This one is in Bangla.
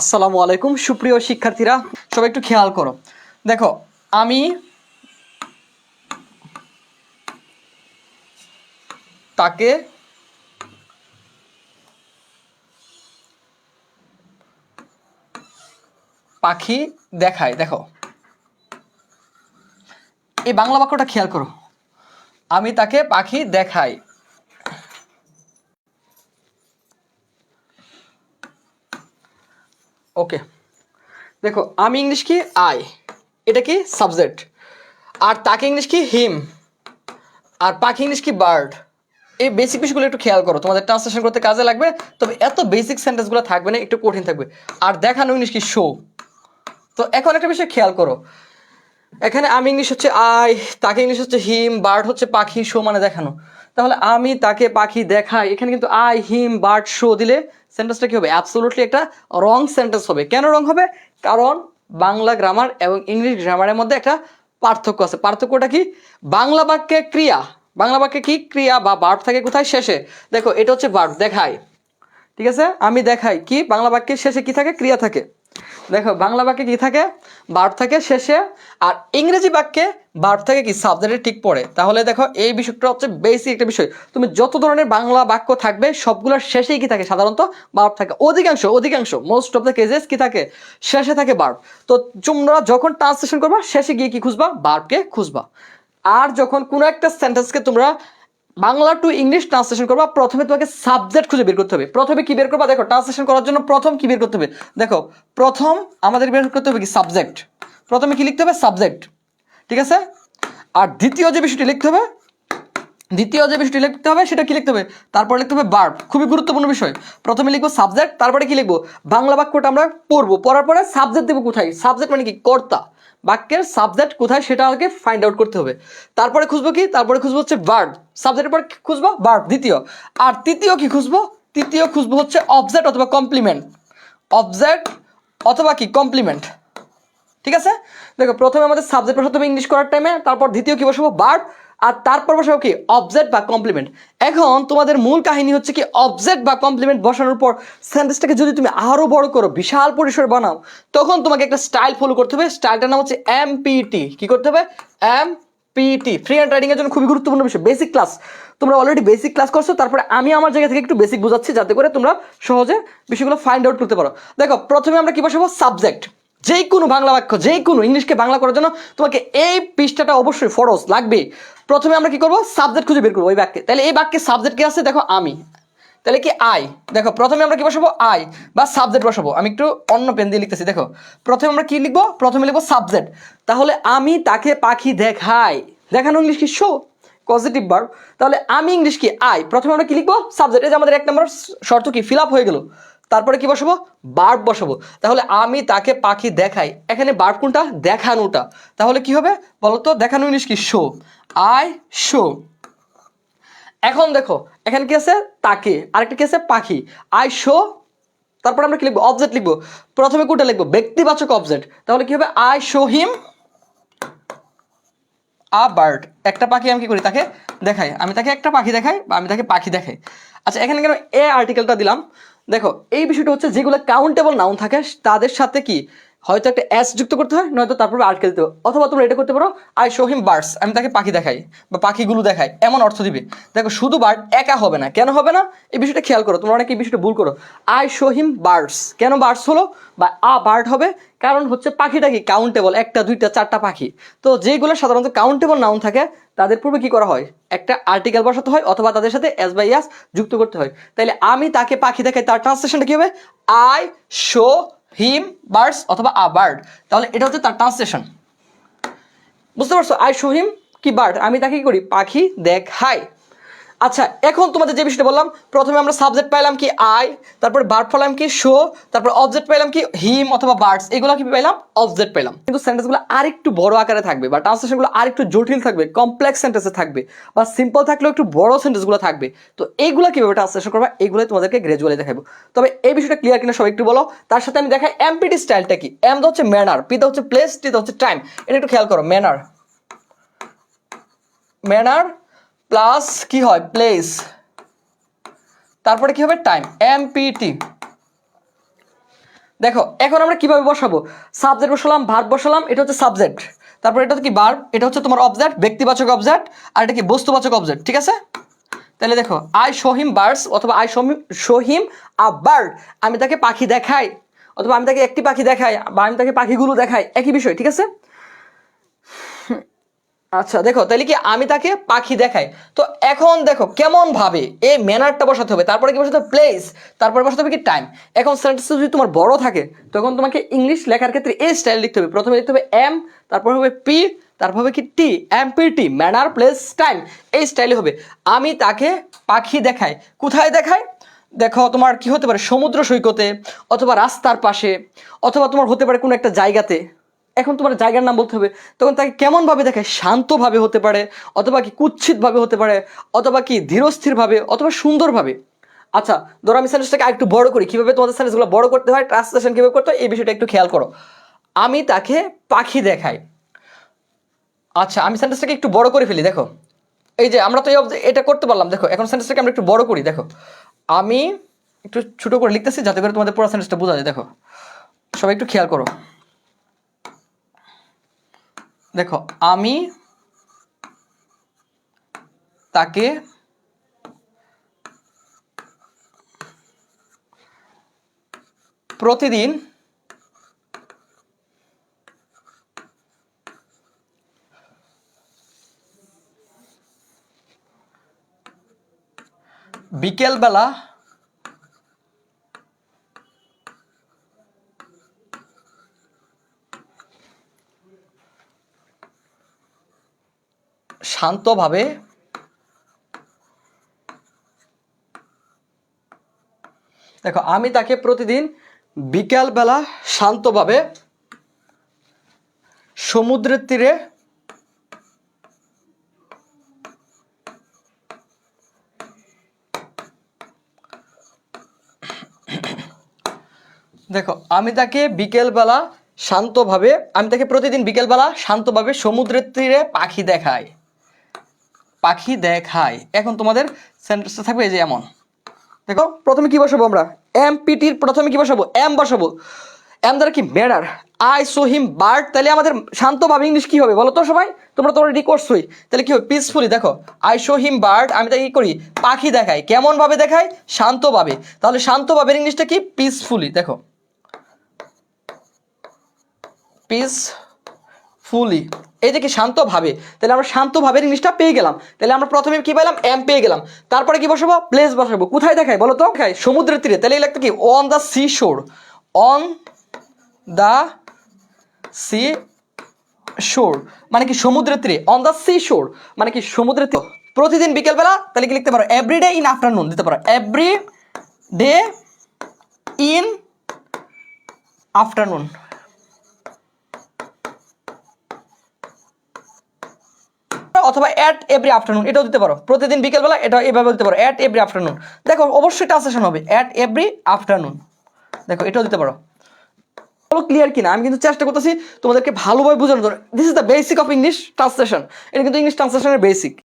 আসসালামু আলাইকুম, সুপ্রিয় শিক্ষার্থীরা, সবাই একটু খেয়াল করো। দেখো, আমি তাকে পাখি দেখায় দেখো। এই বাংলা বাক্যটা খেয়াল করো। আমি তাকে পাখি দেখাই। ওকে দেখো, আমি ইংলিশ কি? আই এটা কি? সাবজেক্ট আর তাকে ইংলিশ কি? হিম আর পাখি ইংলিশ কি? বার্ড এই বেসিক বিষয়গুলো একটু খেয়াল করো। তোমাদের ট্রান্সলেশন করতে কাজে লাগবে, তবে এত বেসিক সেন্টেন্সগুলো থাকবে না, একটু কঠিন থাকবে। আর দেখানো ইংলিশ কি? শো তো এখন একটা বিষয় খেয়াল করো। এখানে আমি ইংলিশ হচ্ছে আই তাকে ইংলিশ হচ্ছে হিম বার্ড হচ্ছে পাখি শো মানে দেখানো। তাহলে আমি তাকে পাখি দেখাই। এখানে কিন্তু আই হিম বার্ড শো দিলে সেন্টেন্সটা কি হবে? অ্যাবসোলুটলি একটা রং সেন্টেন্স হবে। কেন রং হবে? কারণ বাংলা গ্রামার এবং ইংলিশ গ্রামারের মধ্যে একটা পার্থক্য আছে। পার্থক্যটা কি? বাংলা বাক্যে ক্রিয়া। বাংলা বাক্যে কি? ক্রিয়া বা বার্ব থাকে কোথায়? শেষে। দেখো, এটা হচ্ছে বার্ব দেখাই। ঠিক আছে? আমি দেখাই। কি? বাংলা বাক্যের শেষে কি থাকে? ক্রিয়া থাকে। দেখো, বাংলা বাক্যে কি থাকে? বার্ব থাকে শেষে, আর ইংরেজি বাক্যে বার্ব থাকে কি? সাবজেক্টে ঠিক পড়ে তাহলে দেখো, এই বিষয়টা হচ্ছে বেসিক একটা বিষয়। তুমি যত ধরনের বাংলা বাক্য থাকবে, সবগুলোর শেষেই কি থাকে? সাধারণত বার্ব থাকে। অধিকাংশ অধিকাংশ মোস্ট অফ দ্য কেজেস কি থাকে? শেষে থাকে বার্ব তো তোমরা যখন ট্রান্সলেশন করবা, শেষে গিয়ে কি খুঁজবা? বার্বকে খুঁজবা। আর যখন কোনো একটা সেন্টেন্সকে তোমরা বাংলা টু ইংলিশ ট্রান্সলেশন করবা, প্রথমে তোমাকে সাবজেক্ট খুঁজে বের করতে হবে। প্রথমে কি বের করবা? দেখো ট্রান্সলেশন করার জন্য প্রথম কি বের করতে হবে? দেখো, প্রথম আমাদের বের করতে হবে কি সাবজেক্ট প্রথমে কি লিখতে হবে? সাবজেক্ট ঠিক আছে? আর দ্বিতীয় যে বিষয়টি লিখতে হবে, দ্বিতীয় যে বিষয়টি লিখতে হবে, সেটা কি লিখতে হবে? তারপর লিখতে হবে বার্ব খুবই গুরুত্বপূর্ণ বিষয়। প্রথমে লিখব সাবজেক্ট তারপরে কি লিখব? বাংলা বাক্যটা আমরা পড়ব। পড়ার পরে সাবজেক্ট দেবো কোথায়? সাবজেক্ট মানে কি? কর্তা। বাক্যের সাবজেক্ট কোথায় সেটা আগে ফাইন্ড আউট করতে হবে। তারপরে খুঁজবো কি? তারপরে খুঁজবো হচ্ছে ভার্ব সাবজেক্টের পর খুঁজবো? ভার্ব দ্বিতীয়। আর তৃতীয় কি খুঁজবো? তৃতীয় খুঁজবো হচ্ছে অবজেক্ট অথবা কমপ্লিমেন্ট অবজেক্ট অথবা কি? কমপ্লিমেন্ট ঠিক আছে? দেখো, প্রথমে আমাদের সাবজেক্ট বসাতে হবে ইংলিশ করার টাইমে তারপর দ্বিতীয় কি বসাবো? বার্ব আর তারপর বসাবো কি? অবজেক্ট বা কমপ্লিমেন্ট এখন তোমাদের মূল কাহিনী হচ্ছে কি অবজেক্ট বা কমপ্লিমেন্ট বসানোর পর সেন্টেন্সটাকে যদি তুমি আরও বড় করো, বিশাল পরিসরে বানাও, তখন তোমাকে একটা স্টাইল ফলো করতে হবে। স্টাইলটার নাম হচ্ছে এমপিটি কি করতে হবে? M PT free hand riding এর জন্য খুবই গুরুত্বপূর্ণ বিষয়। বেসিক ক্লাস তোমরা অলরেডি বেসিক ক্লাস করছ, তারপরে আমি আমার জায়গা থেকে একটু বেসিক বোঝাচ্ছি, যাতে করে তোমরা সহজে বিষয়গুলো ফাইন্ড আউট করতে পারো। দেখো, প্রথমে আমরা কি বসাবো? সাবজেক্ট যেই কোনো বাংলা বাক্য যেই কোনো ইংলিশকে বাংলা করার জন্য তোমাকে এই পৃষ্ঠাটা অবশ্যই ফরজ লাগবে। প্রথমে আমরা কি করব? সাবজেক্ট খুঁজে বের করব ওই বাক্যে। তাহলে এই বাক্যে সাবজেক্ট কি আছে? দেখো আমি। তাহলে কি আই? দেখো, প্রথমে আমরা কি বসাবো? আই বা সাবজেক্ট বসাবো। আমি একটু অন্য পেন দিয়ে লিখতেছি, দেখো। প্রথমে আমরা কি লিখব? প্রথমে লিখব সাবজেক্ট। তাহলে আমি তাকে পাখি দেখাই। দেখানো ইংলিশ কি? শো, পজিটিভ ভার্ব তাহলে আমি ইংলিশ কি? আই। প্রথমে আমরা কি লিখব? সাবজেক্ট। এই যে আমাদের এক নম্বর শর্ত কি? ফিল আপ হয়ে গেল। তারপরে কি বসাবো? বার্ব বসাবো। তাহলে আমি তাকে পাখি দেখাই। এখানে বার্ব কোনটা? দেখানোটা। তাহলে কি হবে বলতো? দেখানো ইংলিশ কি? শো। I show. এখন দেখো, এখানে কি আছে? তাকে। আরেকটা কি আছে? পাখি। I show. তারপরে আমরা কি লিখব? অবজেক্ট লিখব। প্রথমে কোনটা লিখব? ব্যক্তিবাচক অবজেক্ট তাহলে কি হবে? I show him. A bird, একটা পাখি আমি কি করি তাকে দেখাই? আমি তাকে একটা পাখি দেখাই বা আমি তাকে পাখি দেখাই। আচ্ছা এখানে কেন এ আর্টিকেলটা দিলাম? দেখো, এই বিষয়টা হচ্ছে যেগুলো কাউন্টেবল নাউন থাকে, তাদের সাথে কি? হয়তো একটা অ্যাস যুক্ত করতে হয়, নয়তো তারপরে আর্টিকেল দিতে হবে। অথবা তোমরা এটা করতে পারো আই শো হিম বার্ডস আমি তাকে পাখি দেখাই বা পাখিগুলো দেখাই, এমন অর্থ দিবে। দেখো, শুধু বার্ড একা হবে না। কেন হবে না? এই বিষয়টা খেয়াল করো, তোমরা অনেকে এই বিষয়টা ভুল করো। আই শো হিম বার্ডস কেন বার্ডস হলো? বা আ বার্ড হবে, কারণ হচ্ছে পাখিটা কি? কাউন্টেবল একটা, দুইটা, চারটা পাখি। তো যেগুলো সাধারণত কাউন্টেবল নাউন থাকে, তাদের পূর্বে কি করা হয়? একটা আর্টিকেল বসাতে হয়, অথবা তাদের সাথে এস বাই এস যুক্ত করতে হয়। তাইলে আমি তাকে পাখি দেখাই, তার ট্রান্সলেশনটা কি হবে? আই শো হিম বার্ডস অথবা আ বার্ড তাহলে এটা হচ্ছে তার ট্রান্সলেশন বুঝতে পারছ? আই শো হিম কি বার্ড আমি তাকে কি করি? পাখি দেখাই। আচ্ছা এখন তোমাদের যে বিষয়টা বললাম, প্রথমে আমরা সাবজেক্ট পাইলাম কি আই তারপর বার্ড পেলাম কি শো তারপর অবজেক্ট পাইলাম কি হিম অথবা বার্ডস এগুলো কি পাইলাম? অবজেক্ট পেলাম কিন্তু সেন্টেন্সগুলো আরেকটু বড় আকারে থাকবে বা ট্রান্সলেশনগুলো আরেকটু জটিল থাকবে কমপ্লেক্স সেন্টেন্সে থাকবে বা সিম্পল থাকলেও একটু বড় সেন্টেন্সগুলো থাকবে। তো এইগুলো কীভাবে ট্রান্সলেশন করবা এগুলো তোমাদেরকে গ্রাজুয়ালি দেখাবো। তবে এই বিষয়টা ক্লিয়ার কিনা সবাই একটু বলো। তার সাথে আমি দেখাই এমপিটি স্টাইলটা কি? এম হচ্ছে ম্যানার পিটা হচ্ছে প্লেস টিটা হচ্ছে টাইম এটা একটু খেয়াল করো ম্যানার ম্যানার প্লাস কি হয়? প্লেস। তারপরে কি হবে? টাইম। এমপিটি। দেখো, এখন আমরা কীভাবে বসাবো? সাবজেক্ট বসালাম, ভার্ব বসালাম, এটা হচ্ছে সাবজেক্ট। তারপর এটা কি? ভার্ব, এটা হচ্ছে তোমার অবজেক্ট, ব্যক্তিবাচক অবজেক্ট, আর এটা কি? বস্তুবাচক অবজেক্ট, ঠিক আছে? তাহলে দেখো, আই শোহিম বার্ডস অথবা I show him a bird. আমি তাকে পাখি দেখাই, অথবা আমি তাকে একটি পাখি দেখাই, বা আমি তাকে পাখিগুলো দেখাই, একই বিষয়, ঠিক আছে? আচ্ছা দেখো তাহলে কি আমি তাকে পাখি দেখাই? তো এখন দেখো, কেমন ভাবে এই ম্যানারটা বসাতে হবে? তারপরে কি বসাতে হবে? প্লেস তারপরে বসাতে হবে কি টাইম এখন সেন্টেন্স যদি তোমার বড় থাকে, তখন তোমাকে ইংলিশ লেখার ক্ষেত্রে এই স্টাইল লিখতে হবে। প্রথমে লিখতে হবে এম তারপর হবে পি তারপর হবে কি T M P T manner place time এই স্টাইলে হবে। আমি তাকে পাখি দেখাই। কোথায় দেখাই? দেখো, তোমার কি হতে পারে? সমুদ্র সৈকতে, অথবা রাস্তার পাশে, অথবা তোমার হতে পারে কোনো একটা জায়গাতে। এখন তোমার জায়গার নাম বলতে হবে। তখন তাকে কেমনভাবে দেখে শান্তভাবে হতে পারে, অথবা কি কুৎসিতভাবে হতে পারে, অথবা কি ধীরস্থিরভাবে, অথবা সুন্দরভাবে। আচ্ছা ধরো আমি সেন্টেন্সটাকে আরেকটু বড় করি। কীভাবে তোমাদের সেন্টেন্সগুলো বড় করতে হয় ট্রান্সলেশন কীভাবে করতে হয়, এই বিষয়টা একটু খেয়াল করো। আমি তাকে পাখি দেখাই। আচ্ছা আমি সেন্টেন্সটাকে একটু বড় করে ফেলি, দেখো। এই যে আমরা তো এটা করতে পারলাম, দেখো। এখন সেন্টেন্সটাকে আমরা একটু বড় করি, দেখো। আমি একটু ছোট করে লিখতেছি, যাতে করে তোমাদের পুরো সেন্টেন্সটা বোঝা যায়, দেখো। সবাই একটু খেয়াল করো। দেখো আমি তাকে প্রতিদিন বিকেলবেলা শান্তভাবে দেখো, আমি তাকে প্রতিদিন বিকালবেলা শান্তভাবে সমুদ্রের তীরে দেখো, আমি তাকে বিকেলবেলা শান্তভাবে, আমি তাকে প্রতিদিন বিকেলবেলা শান্তভাবে সমুদ্রের তীরে পাখি দেখাই। পাখি দেখাই এখন তোমাদের সেন্টেন্সটা থাকবে এই যে এমন। দেখো, প্রথমে কি বসাবো আমরা? এম পিটির প্রথমে কি বসাবো? এম বসাবো। এম দ্বারা কি ম্যাডার আই সো হিম বার্ড তাহলে আমাদের শান্তভাবে ইংলিশ কি হবে? বলো তো সবাই, তোমরা তো অলরেডি করছোই। তাহলে কি হবে? পিসফুলি দেখো। আই শো হিম বার্ড আমি তাকে কি করি? পাখি দেখাই। কেমন ভাবে দেখাই? শান্তভাবে তাহলে শান্তভাবে ইংলিশটা কি? পিসফুলি দেখো। পিস ফুলি এই যে কি শান্তভাবে তাহলে আমরা শান্তভাবে জিনিসটা পেয়ে গেলাম। তাহলে আমরা প্রথমে কি পেলাম এম পেয়ে গেলাম। তারপরে কি বসাবো? প্লেস বসাবো। কোথায় দেখায় বলো তো? দেখাই সমুদ্রের তীরে। তাহলে লাগতো কি? On the sea shore on the sea shore মানে কি সমুদ্রের তীরে? অন দ্য সি শোর মানে কি সমুদ্রের তীরে। প্রতিদিন বিকেলবেলা তাহলে কি লিখতে পারো? এভরি ডে ইন আফটারনুন দিতে পারো। এভরি ডে ইন আফটারনুন অথবা অ্যাট এভরি আফটারনুন এটাও দিতে পারো। প্রতিদিন বিকেলবেলা এটা এভাবে দিতে পারো অ্যাট এভরি আফটারনুন দেখো, অবশ্যই ট্রান্সলেশন হবে অ্যাট এভরি আফটারনুন দেখো, এটাও দিতে পারো। বলো ক্লিয়ার কিনা? আমি কিন্তু চেষ্টা করতেছি তোমাদেরকে ভালোভাবে বোঝানোর জন্য। This is the basic of English translation এটা কিন্তু ইংলিশ ট্রান্সলেশনের বেসিক